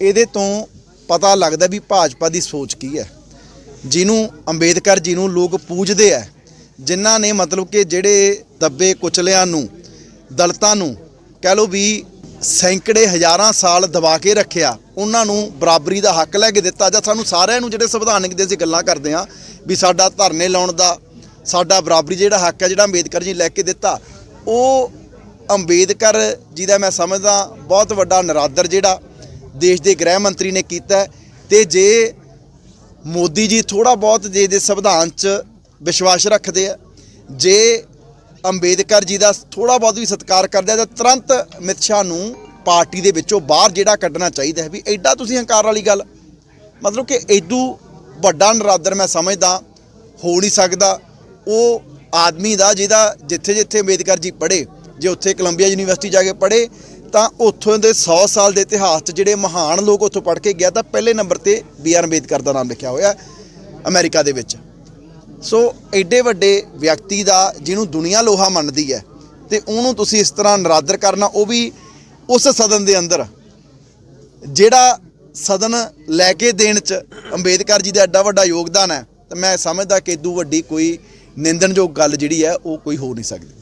ਇਹਦੇ ਤੋਂ ਪਤਾ ਲੱਗਦਾ ਵੀ ਭਾਜਪਾ ਦੀ ਸੋਚ ਕੀ ਹੈ। ਜਿਹਨੂੰ ਅੰਬੇਦਕਰ ਜੀ ਨੂੰ ਲੋਕ ਪੂਜਦੇ ਆ, ਜਿਨ੍ਹਾਂ ਨੇ ਮਤਲਬ ਕਿ ਜਿਹੜੇ ਦੱਬੇ ਕੁਚਲਿਆਂ ਨੂੰ, ਦਲਤਾਂ ਨੂੰ, ਕਹਿ ਲਓ ਵੀ ਸੈਂਕੜੇ ਹਜ਼ਾਰਾਂ ਸਾਲ ਦਬਾ ਕੇ ਰੱਖਿਆ, ਉਹਨਾਂ ਨੂੰ ਬਰਾਬਰੀ ਦਾ ਹੱਕ ਲੈ ਕੇ ਦਿੱਤਾ ਜਾਂ ਸਾਨੂੰ ਸਾਰਿਆਂ ਨੂੰ ਜਿਹੜੇ ਸੰਵਿਧਾਨਕ ਦੇ ਅਸੀਂ ਗੱਲਾਂ ਕਰਦੇ ਆ ਵੀ ਸਾਡਾ ਧਰਨੇ ਲਾਉਣ ਦਾ, ਸਾਡਾ ਬਰਾਬਰੀ ਜਿਹੜਾ ਹੱਕ ਹੈ ਜਿਹੜਾ ਅੰਬੇਦਕਰ ਜੀ ਲੈ ਕੇ ਦਿੱਤਾ, ਉਹ ਅੰਬੇਦਕਰ ਜੀ ਦਾ ਮੈਂ ਸਮਝਦਾ ਬਹੁਤ ਵੱਡਾ ਨਰਾਦਰ ਜਿਹੜਾ ਦੇਸ਼ ਦੇ ਗ੍ਰਹਿ ਮੰਤਰੀ ਨੇ ਕੀਤਾ ਹੈ ਤੇ ਜੇ ਮੋਦੀ ਜੀ ਥੋੜਾ ਬਹੁਤ ਜੇ ਦੇ ਸੰਵਿਧਾਨ 'ਚ ਵਿਸ਼ਵਾਸ ਰੱਖਦੇ ਆ, ਜੇ ਅੰਬੇਦਕਰ ਜੀ ਦਾ ਥੋੜਾ ਬਹੁਤ ਵੀ ਸਤਿਕਾਰ ਕਰਦੇ ਆ, ਤਾਂ ਤੁਰੰਤ ਅਮਿਤ ਸ਼ਾਹ ਨੂੰ ਪਾਰਟੀ ਦੇ ਵਿੱਚੋਂ ਬਾਹਰ ਜਿਹੜਾ ਕੱਢਣਾ ਚਾਹੀਦਾ ਹੈ ਵੀ ਐਡਾ ਤੁਸੀਂ ਹੰਕਾਰ ਵਾਲੀ ਗੱਲ। ਮਤਲਬ ਕਿ ਐਦੂ ਵੱਡਾ ਨਰਾਦਰ ਮੈਂ ਸਮਝਦਾ, ਹੋ ਨਹੀਂ ਸਕਦਾ। ਉਹ ਆਦਮੀ ਦਾ ਜਿਹਦਾ ਜਿੱਥੇ ਜਿੱਥੇ ਅੰਬੇਦਕਰ ਜੀ ਪੜ੍ਹੇ, ਜੇ ਉੱਥੇ ਕੋਲੰਬੀਆ ਯੂਨੀਵਰਸਿਟੀ ਜਾ ਕੇ ਪੜ੍ਹੇ ਤਾਂ ਉੱਥੋਂ ਦੇ 100 ਸਾਲ ਦੇ ਇਤਿਹਾਸ 'ਚ ਜਿਹੜੇ ਮਹਾਨ ਲੋਕ ਉੱਥੋਂ ਪੜ੍ਹ ਕੇ ਗਿਆ, ਤਾਂ ਪਹਿਲੇ ਨੰਬਰ ਤੇ ਬੀ ਆਰ ਅੰਬੇਦਕਰ ਦਾ ਨਾਮ ਲਿਖਿਆ ਹੋਇਆ ਹੈ ਅਮਰੀਕਾ ਦੇ ਵਿੱਚ। ਸੋ ਐਡੇ ਵੱਡੇ ਵਿਅਕਤੀ ਦਾ ਜਿਹਨੂੰ ਦੁਨੀਆ ਲੋਹਾ ਮੰਨਦੀ ਹੈ ਤੇ ਉਹਨੂੰ ਤੁਸੀਂ ਇਸ ਤਰ੍ਹਾਂ ਨਰਾਦਰ ਕਰਨਾ, ਉਹ ਵੀ ਉਸ ਸਦਨ ਦੇ ਅੰਦਰ। ਜਿਹੜਾ ਸਦਨ ਲੈ ਕੇ ਦੇਣ ਚ ਅੰਬੇਦਕਰ ਜੀ ਦਾ ਐਡਾ ਵੱਡਾ ਯੋਗਦਾਨ ਹੈ, ਤਾਂ ਮੈਂ ਸਮਝਦਾ ਕਿ ਇਦੋਂ ਵੱਡੀ ਕੋਈ ਨਿੰਦਣਯੋਗ ਗੱਲ ਜਿਹੜੀ ਹੈ, ਉਹ ਕੋਈ ਹੋ ਨਹੀਂ ਸਕਦੀ।